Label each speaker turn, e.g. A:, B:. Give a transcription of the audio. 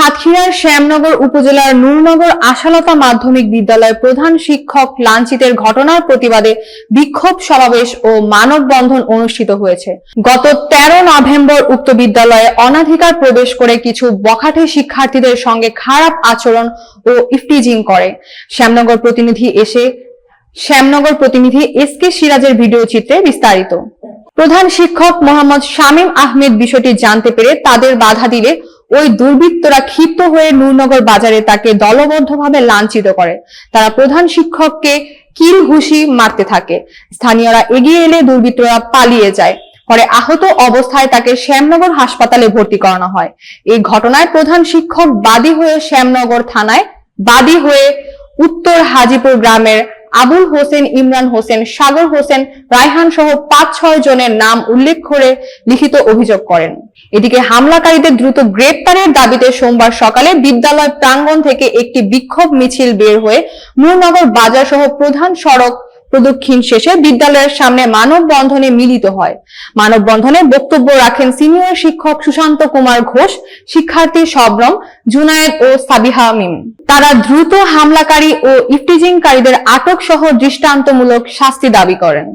A: সাতক্ষীরার শ্যামনগর উপজেলার নূরনগর আশালতা মাধ্যমিক বিদ্যালয় প্রধান শিক্ষক লাঞ্ছিতের ঘটনার প্রতিবাদে বিক্ষোভ সমাবেশ ও মানববন্ধন অনুষ্ঠিত হয়েছে। গত তেরো নভেম্বর উক্ত বিদ্যালয়ে অনাধিকার প্রবেশ করে কিছু বখাটে শিক্ষার্থীদের সঙ্গে খারাপ আচরণ ও ইফটিজিং করে। শ্যামনগর প্রতিনিধি এসে শ্যামনগর প্রতিনিধি এস কে সিরাজের ভিডিও চিত্রে বিস্তারিত। প্রধান শিক্ষক মোহাম্মদ শামীম আহমেদ বিষয়টি জানতে পেরে তাদের বাধা দিলে ওই দুর্বৃত্তরা ক্ষিপ্ত হয়ে নূরনগর বাজারে তাকে দলবদ্ধভাবে লাঞ্ছিত করে। তারা প্রধান শিক্ষককে কিল ঘুষি মারতে থাকে। স্থানীয়রা এগিয়ে এলে দুর্বৃত্তরা পালিয়ে যায়। পরে আহত অবস্থায় তাকে শ্যামনগর হাসপাতালে ভর্তি করানো হয়। এই ঘটনায় প্রধান শিক্ষক বাদী হয়ে শ্যামনগর থানায় বাদী হয়ে উত্তর হাজিপুর গ্রামের আবুল হোসেন, ইমরান হোসেন, সাগর হোসেন, রায়হান সহ পাঁচ ছয় জনের নাম উল্লেখ করে লিখিত অভিযোগ করেন। এদিকে হামলাকারীদের দ্রুত গ্রেপ্তারের দাবিতে সোমবার সকালে বিদ্যালয় প্রাঙ্গণ থেকে একটি বিক্ষোভ মিছিল বের হয়ে মুরনগর বাজার সহ প্রধান সড়ক প্রদক্ষিণ শেষে বিদ্যালয়ের সামনে মানববন্ধনে মিলিত হয়। মানববন্ধনে বক্তব্য রাখেন সিনিয়র শিক্ষক সুশান্ত কুমার ঘোষ, শিক্ষার্থী সবরম জুনায়েদ ও সাবিহা মিম। তারা দ্রুত হামলাকারী ও ইফটিজিংকারীদের আটক সহ দৃষ্টান্তমূলক শাস্তি দাবি করেন।